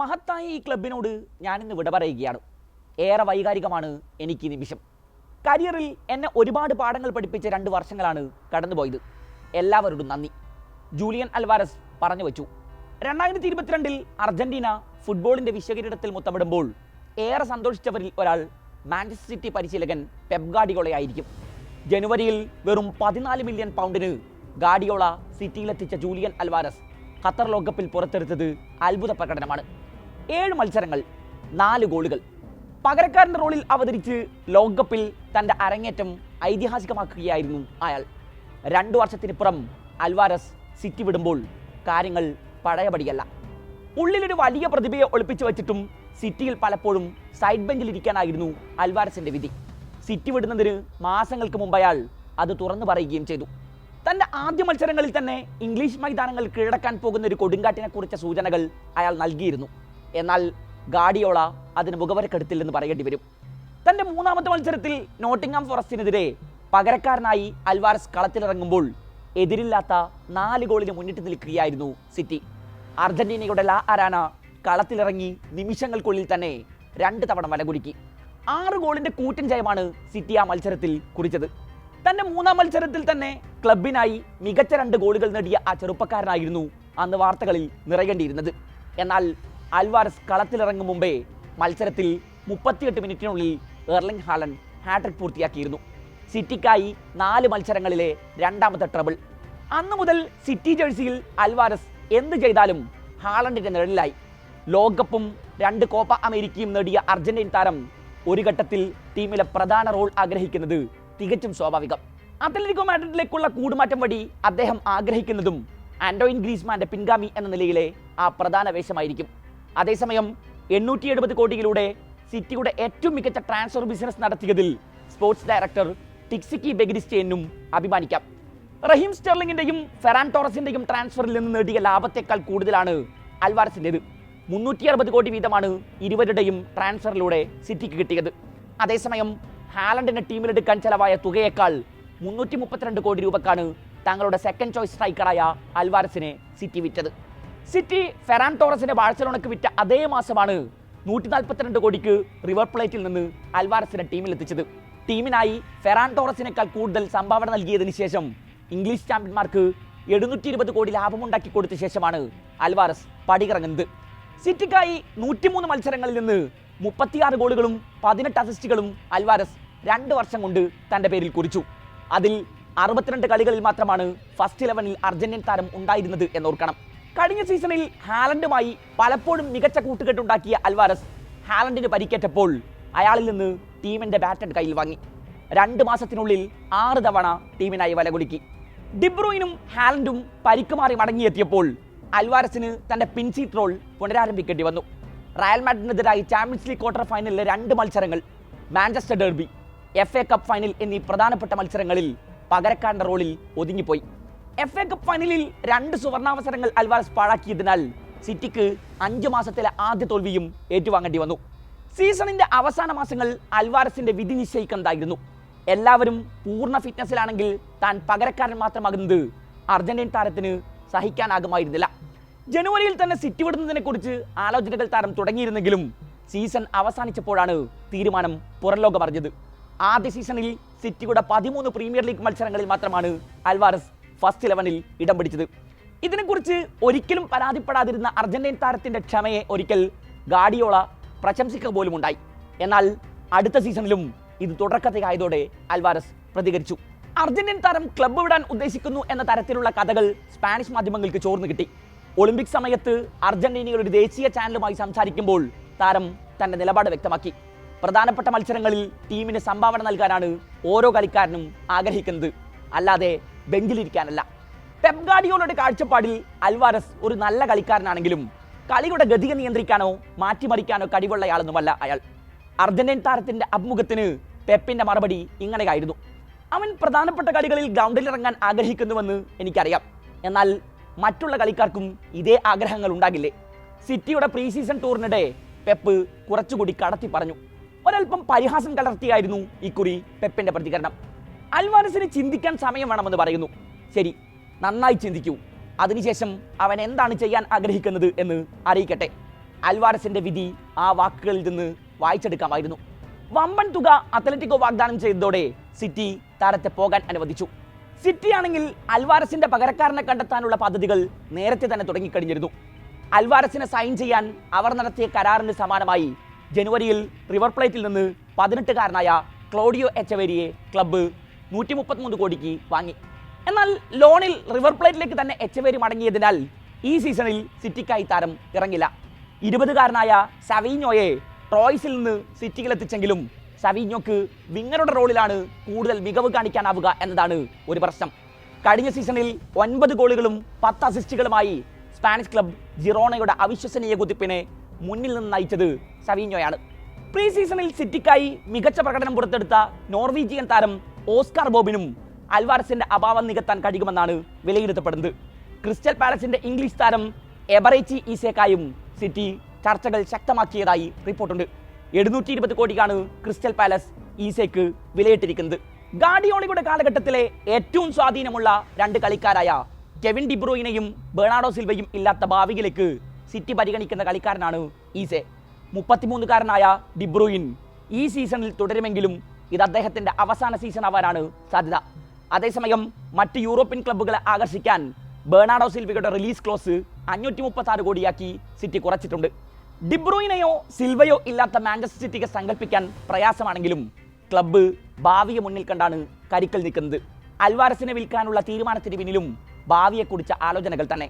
മഹത്തായ ഈ ക്ലബിനോട് ഞാനിന്ന് വിട പറയുകയാണ്. ഏറെ വൈകാരികമാണ് എനിക്ക് നിമിഷം. കരിയറിൽ എന്നെ ഒരുപാട് പാഠങ്ങൾ പഠിപ്പിച്ച രണ്ട് വർഷങ്ങളാണ് കടന്നുപോയത്. എല്ലാവരോടും നന്ദി. ജൂലിയൻ അൽവാരസ് പറഞ്ഞു വച്ചു. രണ്ടായിരത്തി ഇരുപത്തിരണ്ടിൽ അർജന്റീന ഫുട്ബോളിന്റെ വിശ്വകിരീടത്തിൽ മുത്തമിടുമ്പോൾ ഏറെ സന്തോഷിച്ചവരിൽ ഒരാൾ മാഞ്ചസ്റ്റർ സിറ്റി പരിശീലകൻ പെപ് ഗാഡിയോളയായിരിക്കും ജനുവരിയിൽ വെറും പതിനാല് മില്യൺ പൗണ്ടിന് ഗാഡിയോള സിറ്റിയിലെത്തിച്ച ജൂലിയൻ അൽവാരസ് ഖത്തർ ലോകകപ്പിൽ പുറത്തെടുത്തത് അത്ഭുത പ്രകടനമാണ്. ഏഴ് മത്സരങ്ങൾ നാല് ഗോളുകൾ. പകരക്കാരന്റെ റോളിൽ അവതരിച്ച് ലോകകപ്പിൽ തന്റെ അരങ്ങേറ്റം ഐതിഹാസികമാക്കുകയായിരുന്നു അയാൾ. രണ്ടു വർഷത്തിനിപ്പുറം അൽവാരസ് സിറ്റി വിടുമ്പോൾ കാര്യങ്ങൾ പഴയപടിയല്ല. ഉള്ളിലൊരു വലിയ പ്രതിഭയെ ഒളിപ്പിച്ചു വെച്ചിട്ടും സിറ്റിയിൽ പലപ്പോഴും സൈഡ് ബെഞ്ചിൽ ഇരിക്കാനായിരുന്നു അൽവാരസിന്റെ വിധി. സിറ്റി വിടുന്നതിന് മാസങ്ങൾക്ക് മുമ്പ് അയാൾ അത് തുറന്നു പറയുകയും ചെയ്തു. തന്റെ ആദ്യ മത്സരങ്ങളിൽ തന്നെ ഇംഗ്ലീഷ് മൈതാനങ്ങൾ കീഴടക്കാൻ പോകുന്ന ഒരു കൊടുങ്കാറ്റിനെ കുറിച്ച സൂചനകൾ അയാൾ നൽകിയിരുന്നു. എന്നാൽ ഗാഡിയോള അതിന് മുഖവരക്കെടുത്തില്ലെന്ന് പറയേണ്ടി വരും. തന്റെ മൂന്നാമത്തെ മത്സരത്തിൽ നോട്ടിംഗ്ഹാം ഫോറസ്റ്റിനെതിരെ പകരക്കാരനായി അൽവാരസ് കളത്തിലിറങ്ങുമ്പോൾ എതിരില്ലാത്ത നാല് ഗോളിന് മുന്നിട്ട് നിൽക്കുകയായിരുന്നു സിറ്റി. അർജന്റീനയുടെ ലാ അരാന കളത്തിലിറങ്ങി നിമിഷങ്ങൾക്കുള്ളിൽ തന്നെ രണ്ട് തവണ വലകുലുക്കി ആറ് ഗോളിന്റെ കൂറ്റൻ ജയമാണ് സിറ്റി ആ മത്സരത്തിൽ കുറിച്ചത്. തന്റെ മൂന്നാം മത്സരത്തിൽ തന്നെ ക്ലബിനായി മികച്ച രണ്ട് ഗോളുകൾ നേടിയ ആ ചെറുപ്പക്കാരനായിരുന്നു അന്ന് വാർത്തകളിൽ നിറയേണ്ടിയിരുന്നത്. എന്നാൽ അൽവാരസ് കളത്തിലിറങ്ങും മുമ്പേ മത്സരത്തിൽ മുപ്പത്തിയെട്ട് മിനിറ്റിനുള്ളിൽ എർലിംഗ് ഹാലൻഡ് ഹാട്രിക് പൂർത്തിയാക്കിയിരുന്നു. സിറ്റിക്കായി നാല് മത്സരങ്ങളിലെ രണ്ടാമത്തെ ട്രബിൾ. അന്നു മുതൽ സിറ്റി ജേഴ്സിയിൽ അൽവാരസ് എന്ത് ചെയ്താലും ഹാളണ്ടിന്റെ നിഴലിലായി. ലോകകപ്പും രണ്ട് കോപ്പ അമേരിക്കയും നേടിയ അർജന്റീൻ താരം ഒരു ഘട്ടത്തിൽ ടീമിലെ പ്രധാന റോൾ ആഗ്രഹിക്കുന്നത് തികച്ചും സ്വാഭാവികം. അത്ലറ്റിക്കോ മാഡ്രിഡിലേക്കുള്ള കൂടുമാറ്റം വഴി അദ്ദേഹം ആഗ്രഹിക്കുന്നതും ആൻഡോയിൻ ഗ്രീസ്മാന്റെ പിൻഗാമി എന്ന നിലയിലെ ആ പ്രധാന വേഷമായിരിക്കും. അതേസമയം എണ്ണൂറ്റി എഴുപത് കോടിയിലൂടെ സിറ്റിയുടെ ഏറ്റവും മികച്ച ട്രാൻസ്ഫർ ബിസിനസ് നടത്തിയതിൽ സ്പോർട്സ് ഡയറക്ടർ ടിക്സിക്കി ബെഗിരിസ്റ്റേനും അഭിമാനിക്കാം. റഹീം സ്റ്റെർലിംഗിന്റെയും ഫെറാൻ ടോറസിന്റെയും ട്രാൻസ്ഫറിൽ നിന്ന് നേടിയ ലാഭത്തെക്കാൾ കൂടുതലാണ് അൽവാരസിന്റെത് മുന്നൂറ്റി അറുപത് കോടി വീതമാണ് ഇരുവരുടെയും ട്രാൻസ്ഫറിലൂടെ സിറ്റിക്ക് കിട്ടിയത്. അതേസമയം ഹാലൻഡിന് ടീമിലെടുക്കാൻ ചെലവായ തുകയേക്കാൾ മുന്നൂറ്റി മുപ്പത്തിരണ്ട് കോടി രൂപക്കാണ് തങ്ങളുടെ സെക്കൻഡ് ചോയ്സ് സ്ട്രൈക്കറായ അൽവാരസിനെ സിറ്റി വിറ്റത്. സിറ്റി ഫെറാൻ ടോറസിനെ ബാഴ്സലോണക്ക് വിറ്റ അതേ മാസമാണ് നൂറ്റി നാൽപ്പത്തിരണ്ട് കോടിക്ക് റിവർ പ്ലേറ്റിൽ നിന്ന് അൽവാരസിനെ ടീമിൽ എത്തിച്ചത്. ടീമിനായി ഫെറാൻ ടോറസിനേക്കാൾ കൂടുതൽ സംഭാവന നൽകിയതിനു ശേഷം ഇംഗ്ലീഷ് ചാമ്പ്യന്മാർക്ക് എഴുന്നൂറ്റി ഇരുപത് കോടി ലാഭമുണ്ടാക്കി കൊടുത്ത ശേഷമാണ് അൽവാരസ് പടികിറങ്ങുന്നത് സിറ്റിക്കായി നൂറ്റിമൂന്ന് മത്സരങ്ങളിൽ നിന്ന് മുപ്പത്തിയാറ് ഗോളുകളും പതിനെട്ട് അസിസ്റ്റുകളും അൽവാരസ് രണ്ട് വർഷം കൊണ്ട് തന്റെ പേരിൽ കുറിച്ചു. അതിൽ അറുപത്തിരണ്ട് കളികളിൽ മാത്രമാണ് ഫസ്റ്റ് ഇലവനിൽ അർജന്റീൻ താരം ഉണ്ടായിരുന്നത് എന്നോർക്കണം. കഴിഞ്ഞ സീസണിൽ ഹാലൻഡുമായി പലപ്പോഴും മികച്ച കൂട്ടുകെട്ടുണ്ടാക്കിയ അൽവാരസ് ഹാലൻഡിന് പരിക്കേറ്റപ്പോൾ അയാളിൽ നിന്ന് ടീമിന്റെ ബാറ്റഡ് കയ്യിൽ വാങ്ങി. രണ്ട് മാസത്തിനുള്ളിൽ ആറ് തവണ ടീമിനായി വലകുലുക്കി ഡിബ്രൂയിനും ഹാലൻഡും പരിക്കുമാറി മടങ്ങിയെത്തിയപ്പോൾ അൽവാരസിന് തന്റെ പിൻസീറ്റ് റോൾ പുനരാരംഭിക്കേണ്ടി വന്നു. റയൽ മാഡ്രിഡിനെതിരായി ചാമ്പ്യൻസ് ലീഗ് ക്വാർട്ടർ ഫൈനലിലെ രണ്ട് മത്സരങ്ങൾ Manchester derby F A Cup final എന്നീ പ്രധാനപ്പെട്ട മത്സരങ്ങളിൽ പകരക്കാരന്റെ റോളിൽ ഒതുങ്ങിപ്പോയി. എഫ് എ കപ്പ് ഫൈനലിൽ രണ്ട് സുവർണാവസരങ്ങൾ അൽവാരസ് പാഴാക്കിയതിനാൽ സിറ്റിക്ക് അഞ്ചു മാസത്തിലെ ആദ്യ തോൽവിയും ഏറ്റുവാങ്ങേണ്ടി വന്നു. സീസണിന്റെ അവസാന മാസങ്ങൾ അൽവാരസിന്റെ വിധി നിശ്ചയിക്കുന്നതായിരുന്നു. എല്ലാവരും പൂർണ ഫിറ്റ്നസിലാണെങ്കിൽ താൻ പകരക്കാരൻ മാത്രമാകുന്നത് അർജന്റീൻ താരത്തിന് സഹിക്കാനാകുമായിരുന്നില്ല. ജനുവരിയിൽ തന്നെ സിറ്റി വിടുന്നതിനെ കുറിച്ച് ആലോചനകൾ താരം തുടങ്ങിയിരുന്നെങ്കിലും സീസൺ അവസാനിച്ചപ്പോഴാണ് തീരുമാനം പുറംലോകം അറിഞ്ഞത് ആദ്യ സീസണിൽ സിറ്റിയുടെ പതിമൂന്ന് പ്രീമിയർ ലീഗ് മത്സരങ്ങളിൽ മാത്രമാണ് അൽവാരസ് ഫസ്റ്റ് ഇലവനിൽ ഇടം പിടിച്ചത്. ഇതിനെക്കുറിച്ച് ഒരിക്കലും പരാതിപ്പെടാതിരുന്ന അർജന്റീൻ താരത്തിന്റെ ക്ഷമയെ ഒരിക്കൽ ഗാഡിയോള പ്രശംസിക്കുക പോലും ഉണ്ടായി. എന്നാൽ അടുത്ത സീസണിലും ഇത് തുടക്കത്തിലായതോടെ അൽവാരസ് പ്രതികരിച്ചു. അർജന്റീൻ താരം ക്ലബ്ബ് വിടാൻ ഉദ്ദേശിക്കുന്നു എന്ന തരത്തിലുള്ള കഥകൾ സ്പാനിഷ് മാധ്യമങ്ങൾക്ക് ചോർന്നു കിട്ടി. ഒളിമ്പിക് സമയത്ത് അർജന്റീനയുടെ ദേശീയ ചാനലുമായി സംസാരിക്കുമ്പോൾ താരം തന്റെ നിലപാട് വ്യക്തമാക്കി. പ്രധാനപ്പെട്ട മത്സരങ്ങളിൽ ടീമിന് സംഭാവന നൽകാനാണ് ഓരോ കളിക്കാരനും ആഗ്രഹിക്കുന്നത്. അല്ലാതെ ബെഞ്ചിലിരിക്കാനല്ല പെപ് ഗാഡിയോളുടെ കാഴ്ചപ്പാടിൽ അൽവാരസ് ഒരു നല്ല കളിക്കാരനാണെങ്കിലും കളിയുടെ ഗതിക നിയന്ത്രിക്കാനോ മാറ്റിമറിക്കാനോ കഴിവുള്ളയാളൊന്നുമല്ല അയാൾ. അർജന്റീൻ താരത്തിന്റെ അഭിമുഖത്തിന് പെപ്പിന്റെ മറുപടി ഇങ്ങനെയായിരുന്നു. അവൻ പ്രധാനപ്പെട്ട കളികളിൽ ഗ്രൗണ്ടിൽ ഇറങ്ങാൻ ആഗ്രഹിക്കുന്നുവെന്ന് എനിക്കറിയാം. എന്നാൽ മറ്റുള്ള കളിക്കാർക്കും ഇതേ ആഗ്രഹങ്ങൾ ഉണ്ടാകില്ലേ? സിറ്റിയുടെ പ്രീ സീസൺ ടൂറിനിടെ പെപ്പ് കുറച്ചുകൂടി കടത്തി പറഞ്ഞു ഒരൽപ്പം പരിഹാസം കലർത്തിയായിരുന്നു ഇക്കുറി പെപ്പിന്റെ പ്രതികരണം. അൽവാരസിന് ചിന്തിക്കാൻ സമയം വേണമെന്ന് പറയുന്നു. ശരി നന്നായി ചിന്തിക്കൂ. അതിനുശേഷം അവൻ എന്താണ് ചെയ്യാൻ ആഗ്രഹിക്കുന്നത് എന്ന് അറിയിക്കട്ടെ. അൽവാരസിന്റെ വിധി ആ വാക്കുകളിൽ നിന്ന് വായിച്ചെടുക്കാമായിരുന്നു. വമ്പൻ തുക അത്ലറ്റിക്കോ വാഗ്ദാനം ചെയ്തതോടെ സിറ്റി താരത്തെ പോകാൻ അനുവദിച്ചു. സിറ്റി ആണെങ്കിൽ അൽവാരസിന്റെ പകരക്കാരനെ കണ്ടെത്താനുള്ള പദ്ധതികൾ നേരത്തെ തന്നെ തുടങ്ങിക്കഴിഞ്ഞിരുന്നു. അൽവാരസിനെ സൈൻ ചെയ്യാൻ അവർ നടത്തിയ കരാറിന് സമാനമായി ജനുവരിയിൽ റിവർ പ്ലേറ്റിൽ നിന്ന് പതിനെട്ടുകാരനായ ക്ലോഡിയോ എച്ചവേരിയെ ക്ലബ്ബ് നൂറ്റി മുപ്പത്തിമൂന്ന് കോടിക്ക് വാങ്ങി. എന്നാൽ ലോണിൽ റിവർ പ്ലേറ്റിലേക്ക് തന്നെ എച്ച് എച്ചവേരി മടങ്ങിയതിനാൽ ഈ സീസണിൽ സിറ്റിക്കായി താരം ഇറങ്ങില്ല. ഇരുപതുകാരനായ സവീഞ്ഞോയെ ട്രോയ്സിൽ നിന്ന് സിറ്റിയിലെത്തിച്ചെങ്കിലും സവീഞ്ഞോക്ക് വിങ്ങറുടെ റോളിലാണ് കൂടുതൽ മികവ് കാണിക്കാനാവുക എന്നതാണ് ഒരു പ്രശ്നം. കഴിഞ്ഞ സീസണിൽ ഒൻപത് ഗോളുകളും പത്ത് അസിസ്റ്റുകളുമായി സ്പാനിഷ് ക്ലബ് ജിറോണയുടെ അവിശ്വസനീയ കുതിപ്പിനെ മുന്നിൽ നിന്ന് നയിച്ചത് സവീഞ്ഞോയാണ്. പ്രീ സീസണിൽ സിറ്റിക്കായി മികച്ച പ്രകടനം പുറത്തെടുത്ത നോർവീജിയൻ താരം ഓസ്കാർ ബോബിനും അൽവാരസിന്റെ അഭാവം നികത്താൻ കഴിയുമെന്നാണ് വിലയിരുത്തപ്പെടുന്നത്. ക്രിസ്റ്റൽ പാലസിന്റെ ഇംഗ്ലീഷ് താരം എബറേച്ചി ഈസേക്കായും സിറ്റി ചർച്ചകൾ ശക്തമാക്കിയതായി റിപ്പോർട്ടുണ്ട്. എഴുന്നൂറ്റി ഇരുപത് കോടിക്കാണ് ക്രിസ്റ്റൽ പാലസ് ഈസേക്ക് വിലയിട്ടിരിക്കുന്നത്. ഗാഡിയോളിയുടെ കാലഘട്ടത്തിലെ ഏറ്റവും സ്വാധീനമുള്ള രണ്ട് കളിക്കാരായ കെവിൻ ഡിബ്രോയിനെയും ബെർണാഡോ സിൽവയും ഇല്ലാത്ത ഭാവിയിലേക്ക് സിറ്റി പരിഗണിക്കുന്ന കളിക്കാരനാണ് ഈസെ. മുപ്പത്തിമൂന്നുകാരനായ ഡിബ്രൂയിൻ ഈ സീസണിൽ തുടരുമെങ്കിലും ഇത് അദ്ദേഹത്തിന്റെ അവസാന സീസൺ ആവാനാണ് സാധ്യത. അതേസമയം മറ്റ് യൂറോപ്യൻ ക്ലബ്ബുകളെ ആകർഷിക്കാൻ ബേണാഡോ സിൽവയുടെ റിലീസ് ക്ലോസ് അഞ്ഞൂറ്റി മുപ്പത്തി കോടിയാക്കി സിറ്റി കുറച്ചിട്ടുണ്ട്. ഡിബ്രൂയിനെയോ സിൽവയോ ഇല്ലാത്ത മാഞ്ചസ്റ്റർ സിറ്റിക്ക് സങ്കല്പിക്കാൻ പ്രയാസമാണെങ്കിലും ക്ലബ്ബ് ഭാവിയെ മുന്നിൽ കണ്ടാണ് കരിക്കൽ നിൽക്കുന്നത്. അൽവാരസിനെ വിൽക്കാനുള്ള തീരുമാനത്തിന് പിന്നിലും ഭാവിയെക്കുറിച്ച ആലോചനകൾ തന്നെ.